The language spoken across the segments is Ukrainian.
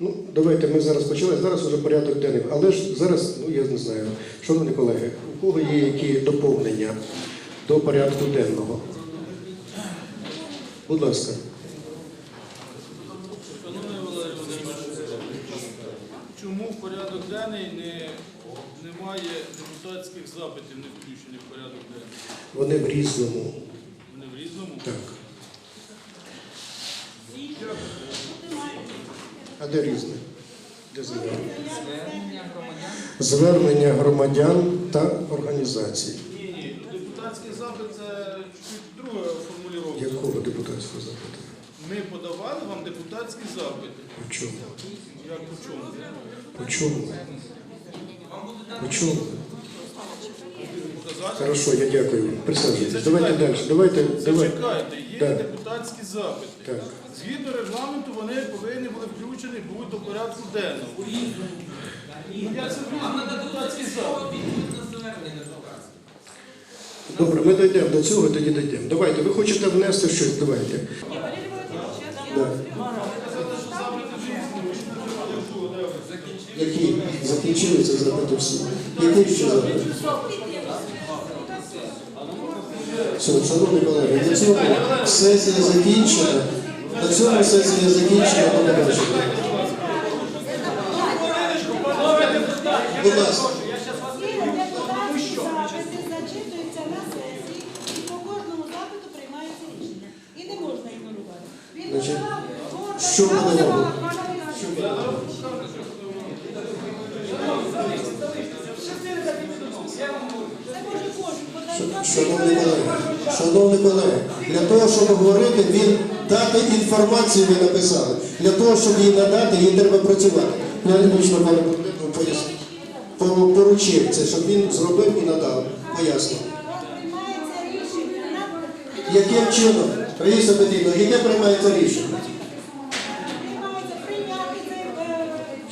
Ну, давайте ми зараз почали. Зараз уже порядок денний. Але ж зараз, ну я не знаю, шановні колеги, у кого є які доповнення до порядку денного? Будь ласка. Чому в порядок денний не, немає депутатських запитів, не включених в порядок денний? Вони в різному. Вони в різному? Так. Де різне? Де звернення? Звернення громадян та організацій. Ні, ні. Депутатський запит це чуть друга формулювання. Якого депутатського запиту? Ми подавали вам депутатські запити. По чому? Як у чому? По чому? По чому? Показати? Хорошо, я дякую. Присаджуйтесь. Давайте далі. Давайте, давайте. Зачекайте, є Да. депутатські запити. Так. Згідно регламенту вони повинні були до порядку денного. Ну, як це влізне депутатський запит? Добре, ми дійдемо до цього, тоді дійдемо. Давайте, ви хочете внести щось, давайте. Да. Які закінчилися запити всі? Які ще запити? Все, шановні колеги, на цьому сесія закінчена. На цьому сесія закінчена, до побачення. Будь ласка. Депутатські на сесії, і по кожному запиту приймається рішення. І не можна ігнорувати. Він Горбан, що може кожен. Шановні колеги, шановні колеги, для того, щоб говорити, він дати інформацію ви написали. Для того, щоб її надати, їй треба працювати. Я лично. Поручив це, щоб він зробив і надав. На- Яким чином, Раїса Петрівна, яке приймається рішення?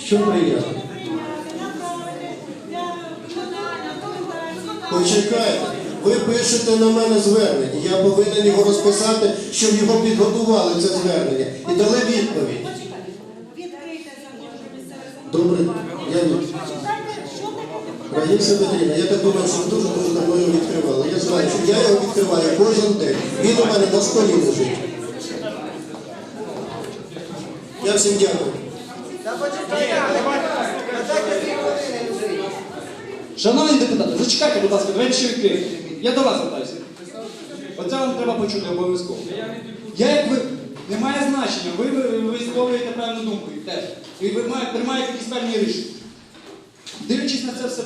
Що прийняти? Почекайте, ви пишете на мене звернення. Я повинен його розписати, щоб його підготували це звернення і дали відповідь. Добре, я Раїса Петрівна, я так думаю, що ви дуже дуже давно його відкривали. Я знаю, що я його відкриваю кожен день. Він у мене на столі лежить. Я всім дякую. Шановні депутати, зачекайте, будь ласка, двері ще відкриті. Я до вас звертаюся. Оце вам треба почути обов'язково. Я як ви не має значення, ви, ви висловлюєте певну думку і теж. І ви маєте, приймаєте якісь певні рішення. Дивлячись на це все,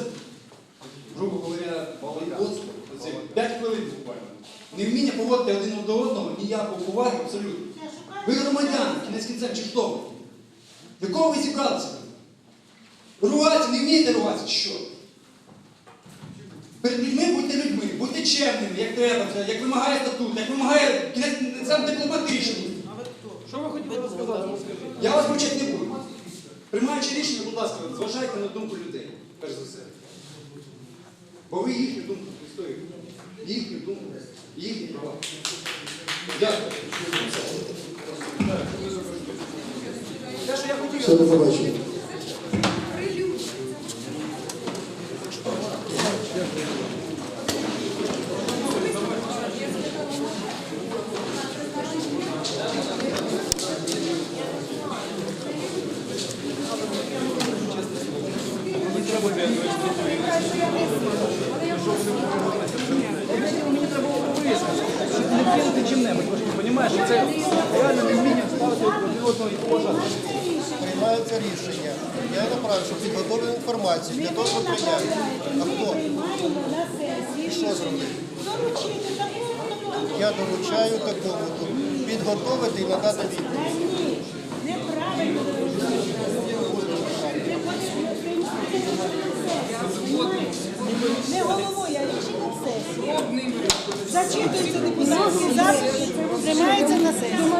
грубо говоря, оці 5 хвилин буквально. Невміння поводити один до одного, ніякого поваги абсолютно. Ви громадяни, кінець кінцем, чи хто? До ви зібралися? Ругатися, не вмієте ругатися, чи що? Перед людьми будьте людьми, будьте чемними, як треба, як вимагає статут, як вимагає кінець сам дипломатичний. Що ви хотіли розказати? Я вас мовчати не буду. Приймаючи рішення, будь ласка, зважайте на думку людей, перш за все. Бо ви їхню думку відстоюєте. Їхню думку, їхні права. Дякую. Все, до побачення. Понимаешь, це реально невміння ставити один одного і поважати. Приймається рішення. Я направив, щоб підготовили інформацію для того, щоб прийняти. А хто? І що зробити? Я доручаю такому підготовити і надати відповідь. Неправильно. Не головою, а рішенням сесії. Зачитуються депутатські запити, приймається на сесію.